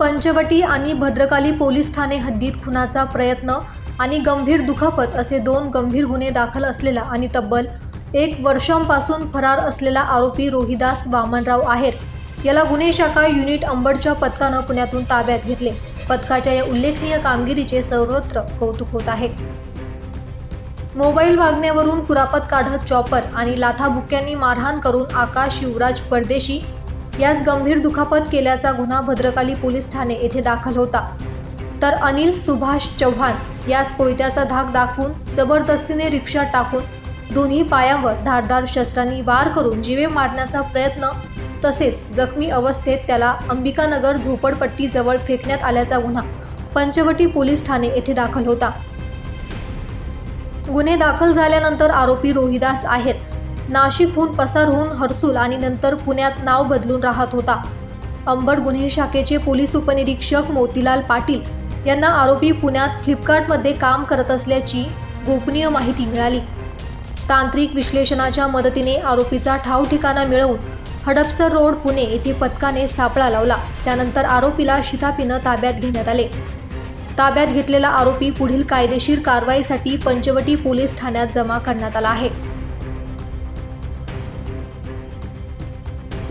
पंचवटी आणि भद्रकाली पोलीस ठाणे हद्दीत खुनाचा प्रयत्न आणि गंभीर दुखापत असे दोन गंभीर गुन्हे दाखल असलेला आणि तब्बल एक वर्षांपासून फरार असलेला आरोपी रोहिदास वामनराव आहेर. याला गुन्हे शाखा युनिट अंबडच्या पथकानं पुण्यातून ताब्यात घेतले. पथकाच्या या उल्लेखनीय कामगिरीचे सर्वत्र कौतुक होत आहे. मोबाईल वागण्यावरून कुरापत काढत चॉपर आणि लाथाबुक्क्यांनी मारहाण करून आकाश युवराज परदेशी यास गंभीर दुखापत केल्याचा गुन्हा भद्रकाली पोलीस ठाणे येथे दाखल होता. तर अनिल सुभाष चव्हाण यास कोयत्याचा धाक दाखवून जबरदस्तीने रिक्षात टाकून दोन्ही पायांवर धारदार शस्त्रांनी वार करून जीवे मारण्याचा प्रयत्न तसेच जखमी अवस्थेत त्याला अंबिकानगर झोपडपट्टीजवळ फेकण्यात आल्याचा गुन्हा पंचवटी पोलीस ठाणे येथे दाखल होता. गुन्हे दाखल झाल्यानंतर आरोपी रोहिदास आहेत. नाशिकहून पसार होऊन हर्सूल आणि नंतर पुण्यात नाव बदलून राहत होता. अंबड गुन्हे शाखेचे पोलीस उपनिरीक्षक मोतीलाल पाटील यांना आरोपी पुण्यात फ्लिपकार्टमध्ये काम करत असल्याची गोपनीय माहिती मिळाली. तांत्रिक विश्लेषणाच्या मदतीने आरोपीचा ठाव ठिकाणा मिळवून हडपसर रोड पुणे येथे पथकाने सापळा लावला. त्यानंतर आरोपीला शितापीनं ताब्यात घेण्यात आले. ताब्यात घेतलेला आरोपी पुढील कायदेशीर कारवाईसाठी पंचवटी पोलीस ठाण्यात जमा करण्यात आला आहे.